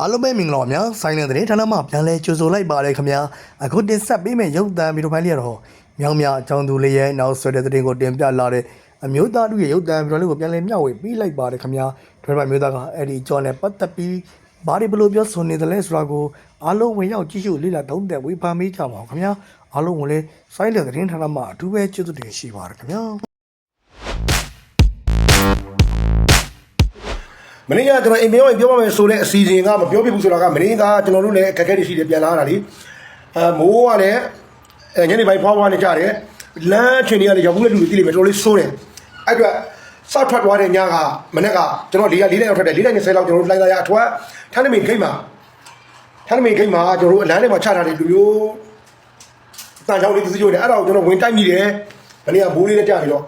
အားလုံးပဲမင်္ဂလာပါများဆိုင်တဲ့တဲ့ဌာနမှာပြန်လဲကြိုဆိုလိုက်ပါတယ်ခင်ဗျာအခုတင်ဆက်ပေးမယ့်ရုပ်သံဗီဒီယိုဖိုင်လေးကတော့မြောင်မြအကြောင်းသူလေးရဲ့နောက်ဆွဲတဲ့တဲ့ကိုတင်ပြလာတဲ့အမျိုးသားတို့ရဲ့ရုပ်သံဗီဒီယိုလေးကိုပြန်လဲမျှဝေပေးလိုက်ပါတယ်ခင်ဗျာဒရမမျိုးသားကအဲ့ဒီအကြောင်းနဲ့ပတ်သက်ပြီးဘာတွေဘလို့ပြောဆိုနေတယ်လဲဆိုတာကိုအားလုံးဝင်ရောက်ကြည့်ရှုလေ့လာသုံးသပ်ဝေဖန်ပေးကြပါဦးခင်ဗျာအားလုံးဝင်လဲဆိုင်တဲ့တဲ့ဌာနမှာအထူးပဲကျေးဇူးတင်ရှိပါတယ်ခင်ဗျာ မင်းကကျွန်တော်အိမ်ပြောရင်ပြောပါမယ်ဆိုတဲ့အစီအစဉ်ကမပြောပြဘူးဆိုတာကမင်းကကျွန်တော်တို့လည်းအခက်အခဲတွေရှိတယ်ပြန်လာတာလေအဲမိုးကလည်းအဲညနေပိုင်းဖွားဖွားနေကြတယ်လမ်းချင်တွေကလည်းရောက်ဘူးလေလူတွေတိလိမ့်မယ်တော်တော်လေးစိုးတယ်အဲ့အတွက်စောက်ထွက်သွားတဲ့ညကမနေ့ကကျွန်တော်၄ရက်၄ရက်ရောက်ထွက်တယ်၄ရက်20လောက်ကျွန်တော်တို့လိုင်းသားရအထွတ်ထန်းနမင်ဂိတ်မှာထန်းနမင်ဂိတ်မှာကျွန်တော်တို့အလန်းထဲမှာချထားတဲ့လူမျိုးတန်ချောင်းလေးသူစီကျိုးတယ်အဲ့ဒါကိုကျွန်တော်ဝင်တိုက်မိတယ်မနေ့ကဘိုးလေးနဲ့ကြာနေတော့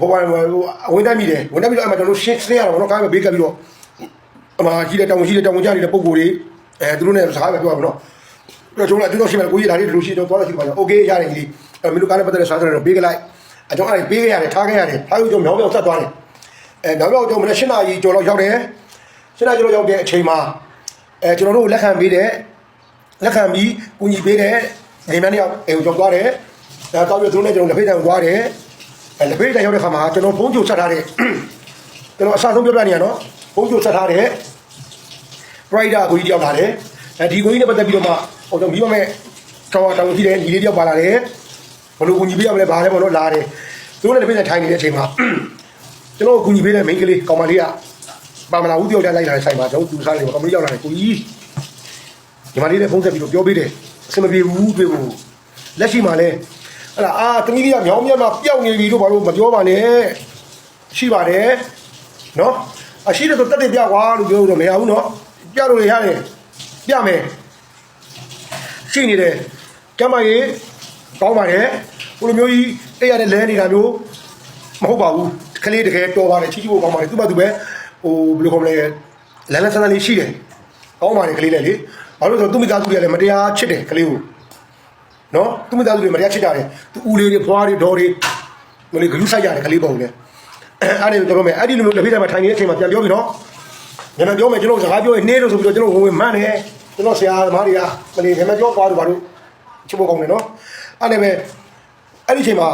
ဘောပါဟိုဝင်တက်မိတယ်ဝင်တက်ပြီးတော့အဲ့မှာကျွန်တော်တို့ရှင်းရှင်းရတာပေါ့နော်ကားပဲဘေးကပ်ပြီးတော့အမှရှိတဲ့တောင်ရှိတဲ့တောင်ကြနေတဲ့ပုံကိုယ်တွေအဲသူတို့နဲ့စကားပဲပြောပါမလို့တော့ကျွန်တော်တို့ရှင်းမယ်ကိုကြီးဒါလေးဒီလိုရှင်းတော့သွားလို့ရှိပါတော့โอเคရတယ်ကြီးအဲမင်းတို့ကားနဲ့ပတ်သက်တဲ့စားစတယ်ဘေးကလိုက်အဲကျွန်တော်အဲ့ဘေးကရတယ်ထားခဲ့ရတယ်ထားပြီးတော့မြောင်းမြောင်းဆက်သွားတယ်အဲမြောင်းမြောင်းကျွန်တော်မနေ့၈နာရီကျော်လောက်ရောက်တယ်၈နာရီကျော်လောက်ရောက်တဲ့အချိန်မှာအဲကျွန်တော်တို့လက်ခံပေးတဲ့လက်ခံပြီးကူညီပေးတဲ့နေမန်းတယောက်အဲကိုကြောက်သွားတယ်အဲတော့ပြီးသူတို့နဲ့ကျွန်တော်လက်ဖေးတန်သွားတယ် အဲလက်ဖေးတိုင်ရောက်တဲ့ခါမှာကျွန်တော်ဖုန်းကြိုဆက်ထားတဲ့ကျွန်တော်အစားဆုံးပြောပြနေရနော်ဖုန်းကြိုဆက်ထားတဲ့ rider ကိုကြီးတယောက်လာတယ်အဲဒီကိုကြီးနဲ့ပတ်သက်ပြီးတော့မှဟိုတော့ပြီးပါမဲ့တောင်းတောင်းကြည့်တယ်ညီလေးတယောက်ပါလာတယ်ဘလို့ကိုညီပေးရမလဲဘာလဲပေါ့နော်လာတယ်သူတို့လည်းလက်ဖေးနဲ့ထိုင်နေတဲ့အချိန်မှာကျွန်တော်ကိုညီပေးတဲ့ main ကလေးကောင်မလေးကပါမလာဘူးတယောက်တည်းလိုက်လာတဲ့ဆိုင်မှာကျွန်တော်သူစားနေပါကောင်မလေးရောက်လာတယ်ကိုကြီးညီမလေးနဲ့ဖုန်းဆက်ပြီးတော့ပြောပေးတယ်အဆင်မပြေဘူးတွေ့ဖို့လက်ရှိမှာလဲ အဲ့ဒါအာတမီးလေးကမြောင်းမြတ်မှာပျောက်နေပြီလို့ဘာလို့မပြောပါနဲ့ရှိပါတယ်နော်အရှိတယ်ဆိုတက်တယ်ပြကွာလို့ပြောလို့မရဘူးနော်ပြလို့ရရတယ်ပြမယ်ရှိနေတယ်ကျမကြီးကောင်းပါတယ်ဘလိုမျိုးကြီးတက်ရတဲ့လဲနေတာမျိုးမဟုတ်ပါဘူးကလေးတကယ်တော်ပါတယ်ချီချီဖို့ကောင်းပါတယ်သူ့ဘာသူပဲဟိုဘယ်လိုခေါ်မလဲလန်းလန်းဆန်းဆန်းလေးရှိတယ်ကောင်းပါတယ်ကလေးလည်းလေဘာလို့လဲဆိုတော့သူ့မိသားစုတွေကလည်းမတရားချစ်တယ်ကလေးကို နော်သူမိသားစုတွေမတရားချစ်ကြတယ်သူဦးလေးတွေဖွားတွေဒေါ်တွေမလေးဂလူးဆိုင်ရတယ်ကလေးပုံလေအဲ့ဒီတော့မယ်အဲ့ဒီလိုမျိုးတစ်ဖေးတိုင်းမှာထိုင်နေတဲ့အချိန်မှာပြန်ပြောပြီနော်ညနေပြောမယ်ကျွန်တော်စကားပြောရင်နေလို့ဆိုပြီးတော့ကျွန်တော်ဝင်ဝင်မှန်းနေကျွန်တော်ဆရာသမားတွေကမလေးညနေပြောသွားလို့ဘာလို့ချစ်ဖို့ကောင်းတယ်နော်အဲ့ဒါပဲအဲ့ဒီအချိန်မှာ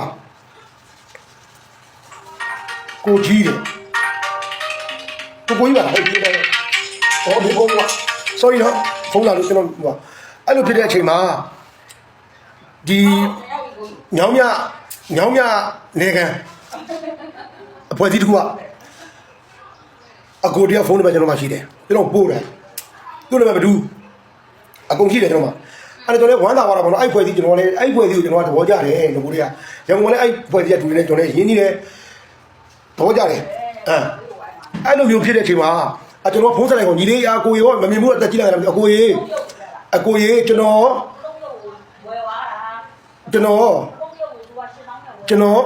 ကိုကြီးတယ်ကိုကိုကြီးပါလားဟုတ်ပြီတယ်ဟောဒီပုံက sorry နော်ဖုန်းလာလို့ကျွန်တော်ဟိုအဲ့လိုဖြစ်တဲ့အချိန်မှာ ဒီညောင်မြညောင်မြနေကန်အဖွဲ့အစည်းတစ်ခုကအကိုတယောက်ဖုန်းနံပါတ်ကျွန်တော်မှရှိတယ်ကျွန်တော်ပို့တယ်သူ့နံပါတ်ဘယ်သူအကုန်ရှိတယ်ကျွန်တော်မှအဲ့ဒါကျွန်တော်လည်းဝမ်းသာသွားတာပေါ့နော်အဲ့ဖွဲ့စည်းကျွန်တော်လည်းအဲ့ဖွဲ့စည်းကိုကျွန်တော်ကသဘောကျတယ်ငကိုတွေကရန်ကုန်လည်းအဲ့ဖွဲ့စည်းကတူနေကျွန်တော်လည်းရင်းနှီးတယ်သဘောကျတယ်အဲအဲ့လိုမျိုးဖြစ်တဲ့အချိန်မှာအကျွန်တော်ဖုန်းဆက်လိုက်ကောင်ညီလေးအကိုရောမမြင်ဘူးအသက်ကြီးလာတယ်အကိုရေအကိုရေကျွန်တော်ဝယ်သွားတာ ကျွန်တော် ပုံရုပ်ကိုသူကရှင်းအောင်နဲ့ဝယ် ကျွန်တော်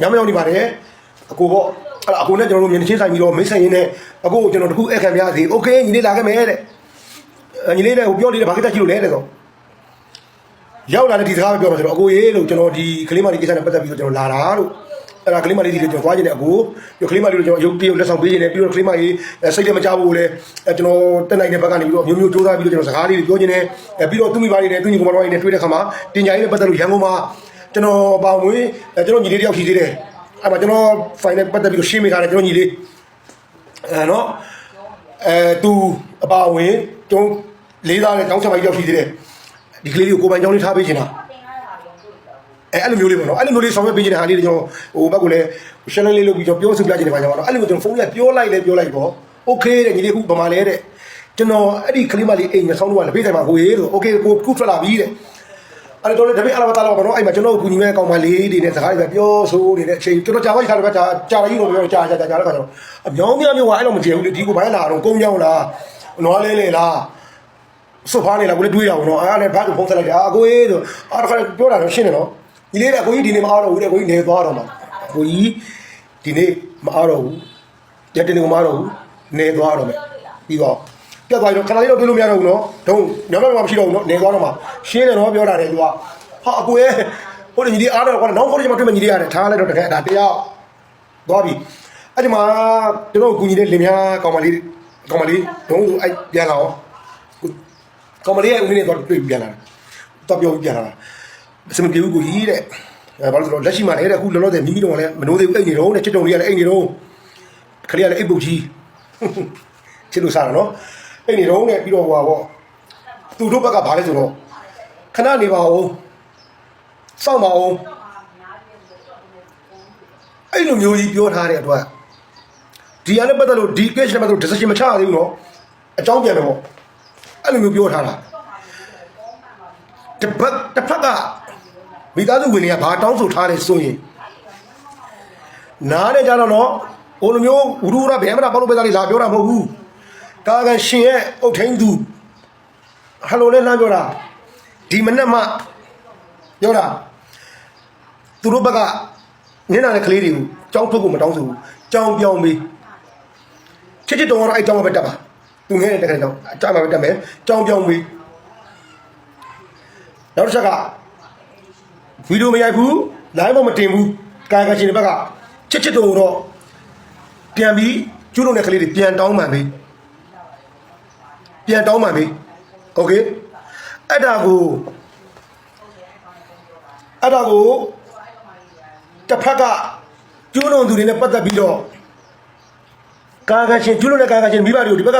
ညမရောက်နေပါတယ်အကိုပေါ့အဲ့ဒါအကိုနဲ့ကျွန်တော်တို့မြင်ချင်းဆိုင်ပြီးတော့မိတ်ဆိုင်ရင်းနဲ့အကိုကိုကျွန်တော်တခုအခက်ပြရစီโอเคညီလေးလာခဲ့မယ်တဲ့အဲ့ညီလေးလည်းဟိုပြောလေးတယ်ဘာကိစ္စရှိလို့လဲတဲ့ဆိုရောက်လာတဲ့ဒီစကားပဲပြောမှာဆိုတော့အကိုရေးလို့ကျွန်တော်ဒီကလေးမလေးကိစ္စနဲ့ပတ်သက်ပြီးတော့ကျွန်တော်လာတာလို့ အဲ့ဒါကလေးမလေးဒီလေးကျွန်တော်သွားခြင်းနဲ့အကိုပြီးကလေးမလေးတို့ကျွန်တော်ရုပ်တရုပ်လက်ဆောင်ပေးခြင်းနဲ့ပြီးတော့ကလေးမလေးစိတ်လည်းမကြဘူးလေအဲကျွန်တော်တက်နိုင်တဲ့ဘက်ကနေပြီးတော့မျိုးမျိုးစူးစမ်းပြီးတော့ကျွန်တော်စကားလေးတွေပြောခြင်းနဲ့အဲပြီးတော့သူမိဘတွေနဲ့သူညီကောင်မတော်တွေနဲ့တွေ့တဲ့ခါမှာတင်ညာရေးနဲ့ပတ်သက်လို့ရန်ကုန်မှာကျွန်တော်ပေါင်မွေးအဲကျွန်တော်ညီလေးတယောက်ရှိသေးတယ်အဲ့မှာကျွန်တော် final ပတ်သက်ပြီးတော့ရှင်းမိထားတယ်ကျွန်တော်ညီလေးအဲနော်အဲသူအပါဝင်ကျွန်တော်လေးသားနဲ့တောင်းချမကြီးတယောက်ရှိသေးတယ်ဒီကလေးလေးကိုကိုယ်ပိုင်ကြောင်းလေးထားပေးချင်တာတင်လာတာပြောတွေ့တော့ အဲအဲ့လိုမျိုးလေးပေါ့နော်အဲ့လိုမျိုးလေးဆောင်ရွက်ပေးကြတဲ့ဟာလေးတွေကျွန်တော်ဟိုဘက်ကလည်း channel လေးလုပ်ပြီးကျွန်တော်ပြောဆိုပြကြတဲ့ခါကျတော့အဲ့လိုမျိုးကျွန်တော်ဖုန်းကပြောလိုက်လဲပြောလိုက်ပေါ့ okay တဲ့ညီလေးခုဗမာလဲတဲ့ကျွန်တော်အဲ့ဒီကလေးမလေးအိမ်ငဆောင်တော့လည်းဖေးတယ်မှာဟိုရေးလို့ okay ကိုခုထွက်လာပြီတဲ့အဲ့တော့လေတပည့်အလားမသားလောက်ပါတော့အဲ့မှာကျွန်တော်ကူညီမဲ့ကောင်မလေးတွေနဲ့စကားတွေပဲပြောဆိုနေတဲ့အချိန်ကျွန်တော်ကြာပါ့ခါတော့ပဲကြာကြာရည်တော့ပြောကြာကြာကြာတော့ခါတော့အမျိုးမျိုးမျိုးကအဲ့လိုမကျေဘူးလေဒီကိုဘာလာတော့ကုန်းကြောင်းလားနွားလဲလဲလားဆိုဖားနေလားကိုလည်းတွေးရအောင်နော်အားနဲ့ဘာကိုဖုန်းဆက်လိုက်တာအကိုရေးဆိုအားတစ်ခါပြောတာတော့ရှင်းတယ်နော် ဒီလေးကအကိုကြီးဒီနေ့မအားတော့ဘူးတဲ့ကိုကြီးနေသွားတော့မှာအကိုကြီးဒီနေ့မအားတော့ဘူးရက်တင်ကိုမအားတော့ဘူးနေသွားတော့မယ်ပြီးတော့ပြတ်သွားတော့ခဏလေးတော့တွေးလို့မရတော့ဘူးနော်ဒုံညမမမရှိတော့ဘူးနော်နေသွားတော့မှာရှင်းတယ်နော်ပြောတာတယ်သူကဟာအကိုရဲ့ဟိုညီလေးအားတော့ကွာနောက်ခေါ်ကြမှာတွေ့မယ်ညီလေးရတယ်ထားလိုက်တော့တကယ်ဒါတရားသွားပြီအဲ့ဒီမှာကျွန်တော်ကူညီတဲ့လင်မယားကောင်မလေးကောင်မလေးဒုံးအဲ့ပြန်လာအောင်ကောင်မလေးရဲ့ဦးလေးနဲ့တော့တွေ့ပြန်လာတော့ပြောပြန်လာ အစမပြေဘူးကိုကြီးတဲ့အဲဘာလို့ဆိုတော့လက်ရှိမှာလည်းတဲ့အခုလောလောဆယ်မိမိတို့ကလည်းမနိုးသေးဘူးအိတ်နေတော့တဲ့ချစ်တုံလေးကလည်းအိတ်နေတော့ခလေးကလည်းအိတ်ပုတ်ကြီးချစ်လို့စားတာနော်အိတ်နေတော့နဲ့ပြီးတော့ဟိုပါပေါ့သူတို့ဘက်ကဘာလဲဆိုတော့ခဏနေပါဦးစောင့်ပါဦးအဲ့လိုမျိုးကြီးပြောထားတဲ့အတွက်ဒီရနဲ့ပတ်သက်လို့ဒီ case နဲ့ပတ်သက်လို့ decision မချရသေးဘူးနော်အကြောင်းပြန်တယ်ပေါ့အဲ့လိုမျိုးပြောထားတာတစ်ဖက်တစ်ဖက်က မိသားစုဝင်တွေကဘာတောင်းဆိုထားလဲဆိုရင်နားနဲ့ကြတော့နော်ဟိုလိုမျိုးဝူရူရဗျမ်းမတာပေါလို့ပဲသားလေးလာပြောတာမဟုတ်ဘူးကာကန်ရှင်ရဲ့အုတ်ထင်းသူဟယ်လိုနဲ့လမ်းပြောတာဒီမနေ့မှပြောတာသူတို့ဘက်ကနင်းနာတဲ့ကလေးတွေကိုကြောင်းထုတ်ဖို့မတောင်းဆိုဘူးကြောင်းပြောင်းပြီးချစ်ချစ်တော်ကတော့အဲ့ကြောင်းမှာပဲတက်ပါသူငယ်တဲ့တခါကြောင်းအကြောင်းမှာပဲတက်မယ်ကြောင်းပြောင်းပြီးနောက်တစ်ချက်က ဗီဒီယိုမရိုက်ဘူး live မမတင်ဘူးကာကရှင်တွေဘက်ကချစ်ချစ်တော်တော့ပြန်ပြီးကျွလို့တဲ့ကလေးတွေပြန်တောင်းမှန်ပြီပြန်တောင်းမှန်ပြီโอเคအဲ့ဒါကိုအဲ့ဒါကိုတစ်ဖက်ကကျွလို့သူတွေနဲ့ပတ်သက်ပြီးတော့ကာကရှင်ကျွလို့တဲ့ကာကရှင်မိဘတွေကိုဒီဘက်က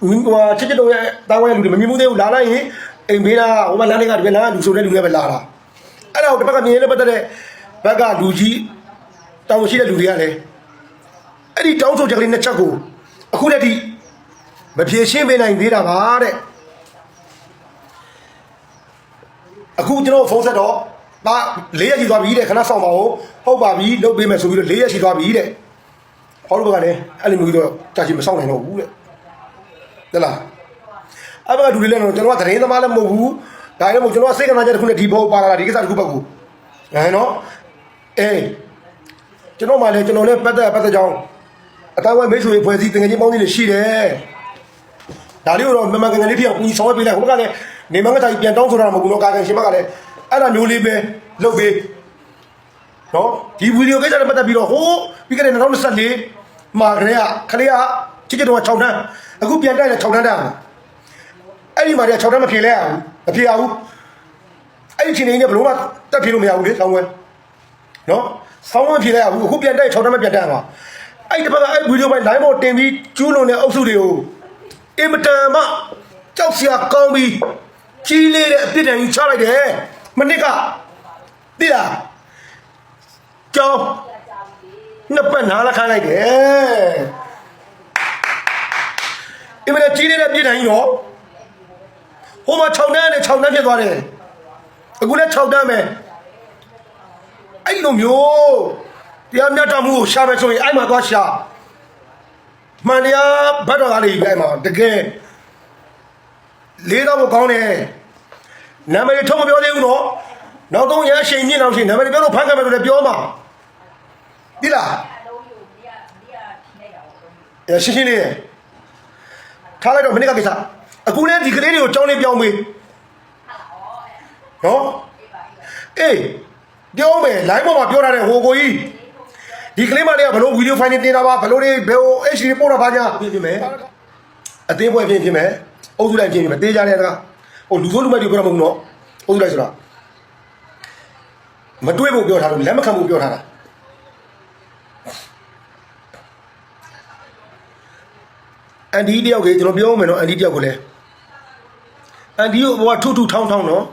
ဟိုချစ်ချစ်တော်ရဲ့တာဝန်လူတွေမမြင်ဘူးသေးဘူးလာလိုက်ရင်အိမ်ဘေးလားဟိုမှာလမ်းတွေကဒီဘက်လားလူဆိုတဲ့လူတွေပဲလာတာ အဲ့ဒါကိုတစ်ဖက်ကမြင်နေတဲ့ပတ်သက်တဲ့ဘက်ကလူကြီးတောင်းရှိတဲ့လူတွေကလည်းအဲ့ဒီတောင်းဆိုချက်ကလေးနှစ်ချက်ကိုအခုတည်းဒီမဖြေရှင်းပေးနိုင်သေးတာပါတဲ့အခုကျွန်တော်ဖုန်းဆက်တော့ဒါ၄ရက်ရှိသွားပြီတဲ့ခဏဆောင်ပါဦးဟုတ်ပါပြီလုပ်ပေးမယ်ဆိုပြီးတော့၄ရက်ရှိသွားပြီတဲ့ဟောလို့ကလည်းအဲ့လိုမျိုးတော့ကြာချင်မဆောင်နိုင်တော့ဘူးတဲ့ဟုတ်လားအဲ့ဘက်ကလူတွေလည်းတော့ကျွန်တော်ကသတင်းသမားလည်းမဟုတ်ဘူး ဒါလည်းမဟုတ်ကျွန်တော်ကစိတ်ကနာချက်တစ်ခုနဲ့ဒီဘောပါလာတာဒီကိစ္စတစ်ခုဘက်ကိုအဲနော်အေးကျွန်တော်မှလည်းကျွန်တော်လည်းပတ်သက်ပတ်သက်ကြောင်းအတိုင်းဝဲမိတ်ဆွေဖွဲ့စည်းတင်ငယ်ချင်းပေါင်းစည်းတွေရှိတယ်ဒါလေးကိုတော့မမကန်ကန်လေးဖြစ်အောင်ဦးဆောင်ပေးလိုက်ဟိုဘက်ကလည်းနေမငါတိုင်းပြန်တောင်းဆိုတာမဟုတ်ဘူးနော်ကာကန်ရှင်ဘက်ကလည်းအဲ့ဒါမျိုးလေးပဲလုပ်ပေးနော်ဒီဗီဒီယိုကိစ္စနဲ့ပတ်သက်ပြီးတော့ဟိုးပြီးခဲ့တဲ့2024မှာကလေးကခလေးကချစ်ချစ်တော့6တန်းအခုပြန်တိုက်တယ်6တန်းတက်အောင်အဲ့ဒီမှာတည်း6တန်းမဖြေလဲအောင် မဖြေရဘူးအဲ့ဒီချိန်နေနဲ့ဘလို့မှတက်ဖြေလို့မရဘူးလေဆောင်းဝဲနော်ဆောင်းဝဲဖြေလဲရဘူးအခုပြန်တိုက်6တန်းမပြန်တက်အောင်အဲ့ဒီတစ်ပတ်ကအဲ့ဗီဒီယိုပိုင်း line ပေါ်တင်ပြီးကျူးလွန်တဲ့အုပ်စုတွေကိုအင်မတန်မှကြောက်စရာကောင်းပြီးကြီးလေးတဲ့အပြစ်ဒဏ်ကြီးချလိုက်တယ်မနစ်ကသိလားကြောင်းနှစ်ပတ်နားလာခိုင်းလိုက်တယ်အင်မတန်ကြီးလေးတဲ့အပြစ်ဒဏ်ကြီးတော့ ဟိုမှာ6တန်းနဲ့6တန်းဖြစ်သွားတယ်အခုလည်း6တန်းပဲအဲ့လိုမျိုးတရားမျှတမှုကိုရှာမယ်ဆိုရင်အဲ့မှာသွားရှာမှန်တရားဘတ်တော်သားလေးကြီးအဲ့မှာတကယ်လေးတော့မကောင်းတယ်နာမည်ထုတ်မပြောသေးဘူးနော်နောက်တော့ရအချိန်မြင့်အောင်ရှင်နာမည်ပြောလို့ဖန်ခံမယ်လို့လည်းပြောမှာဒီလားအလုံးယူဒီကဒီကထိနေတာပေါ့အဲရှင်းရှင်းလေးရထားလိုက်တော့မနေ့ကကိစ္စ အခုလည်းဒီကလေးတွေကိုကြောင်းလေးပြောင်းပေးဟာဩအဲ့နော်အေးပါအေးပါအေးပြောမယ် live ပေါ်မှာပြောထားတဲ့ဟိုကိုကြီးဒီကလေးမလေးကဘလို့ဗီဒီယိုဖိုင်နေတင်တာပါဘလို့တွေဘယ်ဟို HD ပို့တာပါညာပြင်ပြင်မယ်အသေးပွဲပြင်ပြင်မယ်အုပ်စုလိုက်ပြင်ပြင်မယ်တေးကြတဲ့ကဟိုလူဆိုးလူမိုက်တွေပြောတာမဟုတ်ဘူးနော်အုပ်စုလိုက်ဆိုတာမတွေးဖို့ပြောထားလို့လက်မခံဖို့ပြောထားတာအန်ဒီတယောက်ကကျွန်တော်ပြောမယ်နော်အန်ဒီတယောက်ကိုလည်း အန်ဒီကိုဘဝထုထုထောင်းထောင်းနော်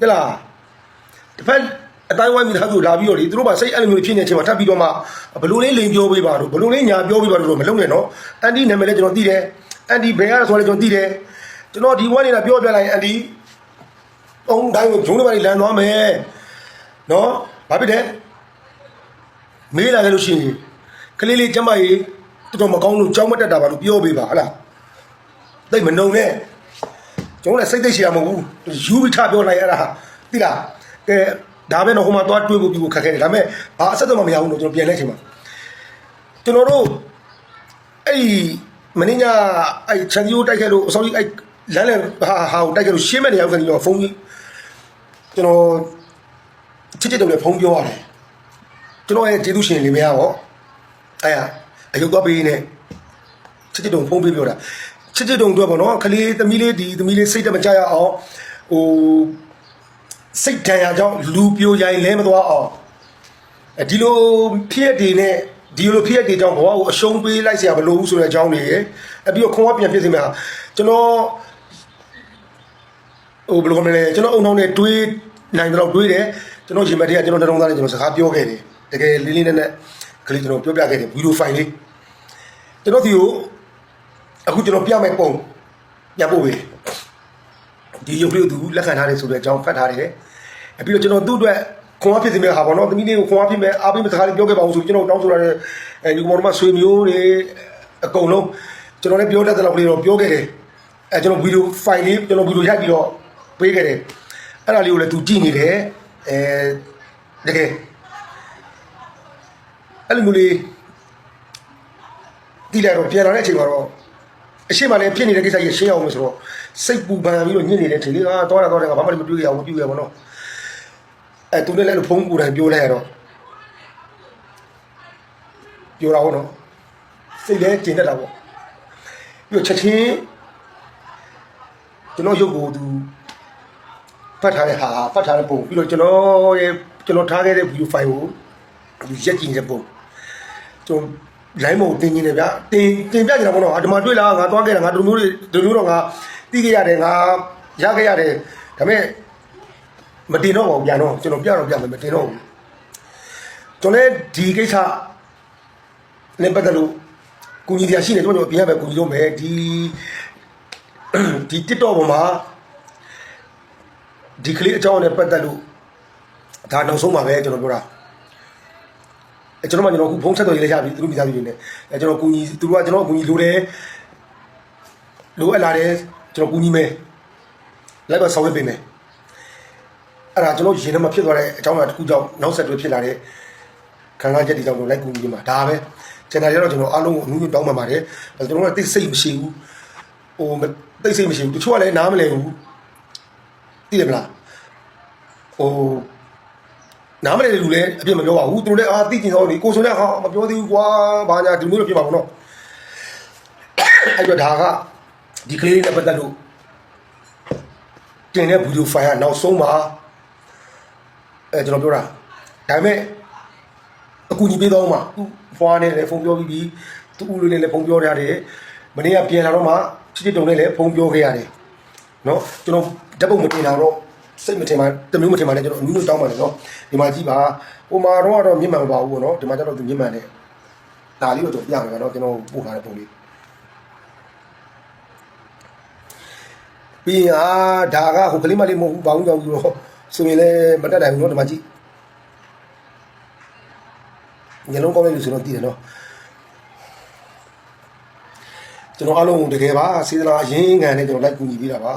ဟဲ့လားတစ်ဖက်အတိုင်းဝိုင်းမိသားစုလာပြီးတော့လေသူတို့ကစိတ်အဲ့လိုမျိုးဖြစ်နေတဲ့အချိန်မှာထပ်ပြီးတော့မှဘလို့လေးလိန်ပြောပေးပါတော့ဘလို့လေးညာပြောပေးပါတော့မလုပ်နဲ့နော်အန်ဒီနာမည်လည်းကျွန်တော်သိတယ်အန်ဒီဘယ်ရဆိုလဲကျွန်တော်သိတယ်ကျွန်တော်ဒီဝိုင်းနေတာပြောပြလိုက်ရင်အန်ဒီအုံတိုင်းကိုဂျုံတွေပါလမ်းသွားမယ်နော်ဘာဖြစ်တယ်မေးလာခဲ့လို့ရှိရင်ကလေးလေးကျမကြီးတော်တော်မကောင်းလို့ကြောင်းမတက်တာပါလို့ပြောပေးပါဟလားသိမနှုံနဲ့ ကျွန်တော်လည်းစိတ်သိရှိရမဟုတ်ဘူးယူပြီးထပြောလိုက်ရတာသိလားကဲဒါပဲတော့ဟိုမှာသွားတွေးဖို့ပြီးဖို့ခက်ခဲတယ်ဒါပေမဲ့ဘာအဆက်တော့မမရဘူးလို့ကျွန်တော်ပြန်လဲချိန်မှာကျွန်တော်တို့အဲ့ဒီမင်းညာအဲ့ချန်ဒီယိုတိုက်ခဲ့လို့အစောကြီးအဲ့လမ်းလမ်းဟာဟာကိုတိုက်ခဲ့လို့ရှင်းမဲ့နေရောက်ကနေတော့ဖုန်းကြီးကျွန်တော်ချစ်ချစ်တုံးနဲ့ဖုန်းပြောရတယ်ကျွန်တော်ရဲ့ကျေးဇူးရှင်လေးမရပါအဲ့ရအယုတ်သွားပေးနေချစ်ချစ်တုံးဖုန်းပေးပြောတာ ချစ်ချစ်တုံအတွက်ပေါ့နော်ကလေးသမီးလေးဒီသမီးလေးစိတ်တမကြရအောင်ဟိုစိတ်တန်ရာကြောင့်လူပြိုရိုင်လဲမသွားအောင်အဲဒီလိုဖြစ်ရတဲ့နဲ့ဒီလိုဖြစ်ရတဲ့ကြောင့်ဘဝကိုအရှုံးပေးလိုက်เสียဘလို့ဘူးဆိုတဲ့အကြောင်းတွေရယ်အပြီးတော့ခွန်ကပြန်ဖြစ်စီမှာကျွန်တော်ဟိုဘယ်လိုခေါ်မလဲကျွန်တော်အုံနှောင်းနဲ့တွေးနိုင်တော့တွေးတယ်ကျွန်တော်ရင်မတည်းကကျွန်တော်နှလုံးသားနဲ့ကျွန်တော်စကားပြောခဲ့တယ်တကယ်လေးလေးနက်နက်ကလေးကျွန်တော်ပြောပြခဲ့တယ်ဗီဒီယိုဖိုင်လေးကျွန်တော်ဒီကို အခုကျွန်တော်ပြမယ်ပုံညပို့ပဲဒီရုပ်လေးကိုသူလက်ခံထားတယ်ဆိုတဲ့အကြောင်းဖတ်ထားတယ်အပြီးတော့ကျွန်တော်သူ့အတွက်ခွန်အားဖြစ်စီမဲ့ဟာပေါ့နော်သမီးလေးကိုခွန်အားဖြစ်မဲ့အားပေးမဲ့စကားလေးပြောခဲ့ပါအောင်ဆိုကျွန်တော်တောင်းဆိုရတဲ့အဲညီကောင်တို့မှဆွေမျိုးတွေအကုန်လုံးကျွန်တော်လည်းပြောတတ်တဲ့လောက်ကလေးတော့ပြောခဲ့တယ်အဲကျွန်တော်ဗီဒီယိုဖိုင်လေးကျွန်တော်ဗီဒီယိုရိုက်ပြီးတော့ပေးခဲ့တယ်အဲ့ဒါလေးကိုလည်းသူကြည့်နေတယ်အဲတကယ်အဲ့လိုမျိုးလေးဒီလာတော့ပြန်လာတဲ့အချိန်မှာတော့ အရှိမလည်းဖြစ်နေတဲ့ကိစ္စကြီးရှင်းအောင်မယ်ဆိုတော့စိတ်ပူပန်ပြီးတော့ညစ်နေတဲ့အချိန်လေးကတော့တော့တော့ဘာမှမတွေ့ရအောင်မပြုရပါတော့အဲသူနဲ့လည်းလို့ဖုန်းကိုယ်တိုင်ပြောလိုက်ရတော့ပြောတာဟုတ်နော်စိတ်လည်းကျင်တတ်တာပေါ့ပြီးတော့ချက်ချင်းကျွန်တော်ရုပ်ကိုသူဖတ်ထားတဲ့ဟာဖတ်ထားတဲ့ပုံပြီးတော့ကျွန်တော်ရဲ့ကျွန်တော်ထားခဲ့တဲ့ဗီဒီယိုဖိုင်ကိုသူရက်ကြည့်တဲ့ပုံကျွန်တော် လိုင်းမုံတင်နေတယ်ဗျာတင်တင်ပြကြတာပေါ့နော်အဒီမှာတွေ့လာငါသွားခဲ့တာငါတို့မျိုးတွေတို့မျိုးတော့ငါတီးခဲ့ရတယ်ငါရခဲ့ရတယ်ဒါပေမဲ့မတင်တော့ပါဘူးပြန်တော့ကျွန်တော်ပြတော့ပြမယ်မတင်တော့ဘူးကျွန်တော်လည်းဒီကိစ္စနဲ့ပတ်သက်လို့ကုညီတရားရှိနေတော့ကျွန်တော်ပြင်ရမယ်ကုညီလို့မယ်ဒီဒီ TikTok ပေါ်မှာဒီကလေးအကြောင်းနဲ့ပတ်သက်လို့ဒါနောက်ဆုံးပါပဲကျွန်တော်ပြောတာ အဲကျွန်တော်မှကျွန်တော်အခုဖုန်းဆက်တော်ရေးလိုက်ရပြီသူတို့မိသားစုတွေနဲ့အဲကျွန်တော်ကူညီသူတို့ကကျွန်တော်ကူညီလိုတယ်လိုအပ်လာတယ်ကျွန်တော်ကူညီမယ်လိုက်ပါဆောင်ရွက်ပေးမယ်အဲ့ဒါကျွန်တော်ရင်ထဲမှာဖြစ်သွားတဲ့အကြောင်းအရာတစ်ခုကြောင့်နောက်ဆက်တွဲဖြစ်လာတဲ့ခံစားချက်တွေကြောင့်လိုက်ကူညီမှာဒါပဲကျန်တာတွေတော့ကျွန်တော်အားလုံးကိုအမှုညွှန်တောင်းပန်ပါတယ်ကျွန်တော်တို့ကတိတ်စိတ်မရှိဘူးဟိုတိတ်စိတ်မရှိဘူးတချို့ကလည်းနားမလည်ဘူးသိတယ်မလားဟို နားမလည်တဲ့လူလည်းအပြစ်မပြောပါဘူးသူတို့လည်းအာသိကျင်တော့လေကိုဆိုလည်းဟာမပြောသေးဘူးကွာဘာညာဒီလိုမျိုးတော့ပြပါဘူးနော်အဲ့တော့ဒါကဒီကလေးလေးနဲ့ပတ်သက်လို့တင်တဲ့ဗီဒီယိုဖိုင်ကနောက်ဆုံးမှာအဲကျွန်တော်ပြောတာဒါပေမဲ့အကူညီပေးတော့မှသူဖွားနဲ့လည်းဖုန်းပြောပြီးပြီသူ့ဦးလေးနဲ့လည်းဖုန်းပြောရတယ်မနေ့ကပြန်လာတော့မှချစ်ချစ်တုံနဲ့လည်းဖုန်းပြောခဲ့ရတယ်နော်ကျွန်တော်ဓာတ်ပုံမတင်တာတော့ စိတ်မထင်ပါတမျိုးမထင်ပါနဲ့ကျွန်တော်အနည်းငယ်တောင်းပါတယ်နော်ဒီမှာကြည့်ပါဟိုမှာတော့ကတော့မြင့်မှန်မပါဘူးပေါ့နော်ဒီမှာကျတော့သူမြင့်မှန်တယ်ဒါလေးကိုကျွန်တော်ပြမယ်နော်ကျွန်တော်ပို့ထားတဲ့ပုံလေးပြီးရင်အာဒါကဟိုကလေးမလေးမဟုတ်ဘူးဘာဘူးကြောင့်ပြီးတော့ဆိုရင်လည်းမတက်နိုင်ဘူးနော်ဒီမှာကြည့်ညလုံးကောင်းတဲ့လူဆိုတော့တည်တယ်နော်ကျွန်တော်အားလုံးတကယ်ပါစေတနာအရင်ခံနဲ့ကျွန်တော်လိုက်ကူညီပေးတာပါ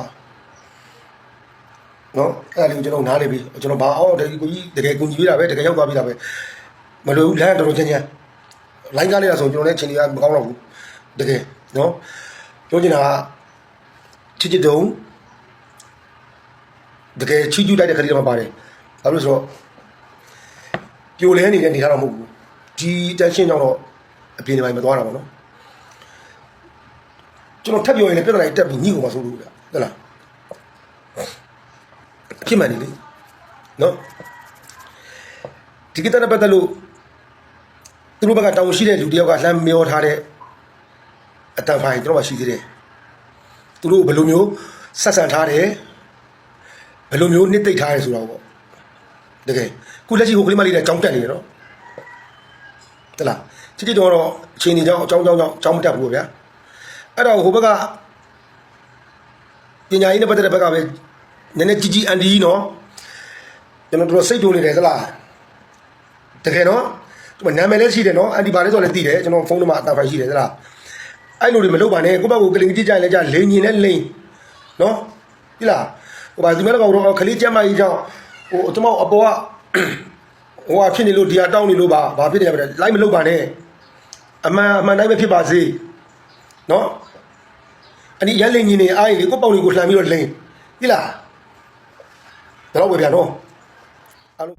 နော်အဲ့ဒါလေးကိုကျွန်တော်နားလေပြီကျွန်တော်ဘာအောင်တကယ်ကိုကြီးတကယ်ကူညီပေးတာပဲတကယ်ရောက်သွားပြီတာပဲမလိုဘူးလမ်းတော်တော်ချင်းချင်းလိုင်းကားလေးလာဆိုကျွန်တော်လည်းချင်းလေးကမကောင်းတော့ဘူးတကယ်နော်ပြောချင်တာကချစ်ချစ်တုံတကယ်ချီးကျူးလိုက်တဲ့ခရီးတော့ပါတယ်ဘာလို့လဲဆိုတော့ပြိုလဲနေတဲ့နေထားတော့မဟုတ်ဘူးဒီတက်ရှင်းကြောင့်တော့အပြင်နေပိုင်းမသွားတာပေါ့နော်ကျွန်တော်ထပ်ပြောရင်လည်းပြဿနာကြီးတက်ပြီးညှိကုန်ပါဆိုလို့ဗျဟုတ်လား ဖြစ်မှန်နေလေနော်ဒီကိစ္စနဲ့ပတ်သက်လို့သူတို့ဘက်ကတောင်းရှိတဲ့လူတယောက်ကလှမ်းမျောထားတဲ့အတန်ဖိုင်တို့ကရှိသေးတယ်သူတို့ဘယ်လိုမျိုးဆက်ဆံထားတယ်ဘယ်လိုမျိုးနှစ်သိမ့်ထားရဲဆိုတာပေါ့တကယ်ခုလက်ရှိဟိုကလေးမလေးလည်းကြောင်းတက်နေတယ်နော်တလားချစ်ချစ်တော့တော့အချိန်ကြီးကြောင်းအကြောင်းကြောင်းကြောင်းကြောင်းမတက်ဘူးဗျာအဲ့တော့ဟိုဘက်ကပညာရေးနဲ့ပတ်သက်တဲ့ဘက်ကပဲ နည်းနည်းကြီးကြီးအန်ဒီနော်ကျွန်တော်တို့စိတ်တိုးနေတယ်သလားတကယ်နော်ဒီနာမည်လည်းရှိတယ်နော်အန်ဒီဘာလဲဆိုလည်းသိတယ်ကျွန်တော်ဖုန်းနံပါတ်အတာဖိုင်ရှိတယ်သလားအဲ့လိုတွေမလုပ်ပါနဲ့ကိုယ့်ဘက်ကကလင်ကြီးကြိုင်လဲကြလိန်ညင်နဲ့လိန်နော်ဒီလားဟိုပါဒီမဲ့ကောင်တော့ခလေးကျမ်းမကြီးကြောင့်ဟိုကျွန်တော်အပေါ်ကဟိုဟာဖြစ်နေလို့ဒီဟာတောင်းနေလို့ပါဘာဖြစ်နေရမလဲလိုက်မလုပ်ပါနဲ့အမှန်အမှန်တိုင်းပဲဖြစ်ပါစေနော်အဲ့ဒီရလိန်ညင်နေအားရင်ကိုယ့်ပေါင်တွေကိုလှန်ပြီးတော့လိန်ဒီလား တော့ပဲဗျာနော်အဲ့လို